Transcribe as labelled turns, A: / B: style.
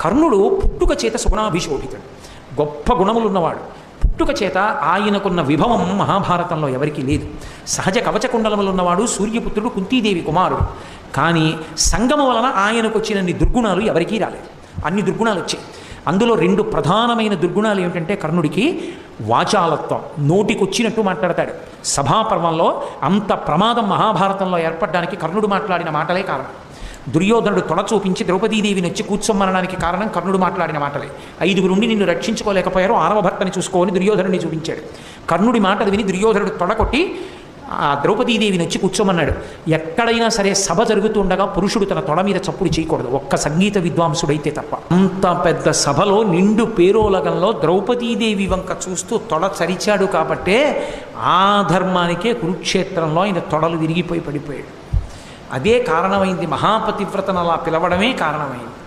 A: కర్ణుడు పుట్టుక చేత సుగుణాభిశోభితుడు గొప్ప గుణములున్నవాడు. పుట్టుక చేత ఆయనకున్న విభవం మహాభారతంలో ఎవరికీ లేదు. సహజ కవచకుండలములున్నవాడు ఉన్నవాడు సూర్యపుత్రుడు కుంతీదేవి కుమారుడు. కానీ సంగమ వలన ఆయనకు వచ్చినన్ని దుర్గుణాలు ఎవరికీ రాలేదు. అన్ని దుర్గుణాలు వచ్చాయి అందులో రెండు ప్రధానమైన దుర్గుణాలు ఏమిటంటే కర్ణుడికి వాచాలత్వం నోటికొచ్చినట్టు మాట్లాడతాడు. సభాపర్వంలో అంత ప్రమాదం మహాభారతంలో ఏర్పడడానికి కర్ణుడు మాట్లాడిన మాటలే కారణం. దుర్యోధనుడు తొడ చూపించి ద్రౌపదీదేవిని వచ్చి కూర్చోమనడానికి కారణం కర్ణుడు మాట్లాడిన మాటలే. ఐదుగురు ఉండి నిన్ను రక్షించుకోలేకపోయారు ఆరవ భర్తని చూసుకోని దుర్యోధనుడిని చూపించాడు. కర్ణుడి మాటలు విని దుర్యోధనుడు తొడ కొట్టి ఆ ద్రౌపదీదేవిని వచ్చి కూర్చోమన్నాడు. ఎక్కడైనా సరే సభ జరుగుతుండగా పురుషుడు తన తొడ మీద చప్పుడు చేయకూడదు. ఒక్క సంగీత విద్వాంసుడైతే తప్ప. అంత పెద్ద సభలో నిండు పేరోలగంలో ద్రౌపదీదేవి వంక చూస్తూ తొడ చరిచాడు కాబట్టే ఆ ధర్మానికే కురుక్షేత్రంలో ఆయన తొడలు విరిగిపోయి పడిపోయాడు. అదే కారణమైంది మహాపతివ్రతను అలా పిలవడమే కారణమైంది.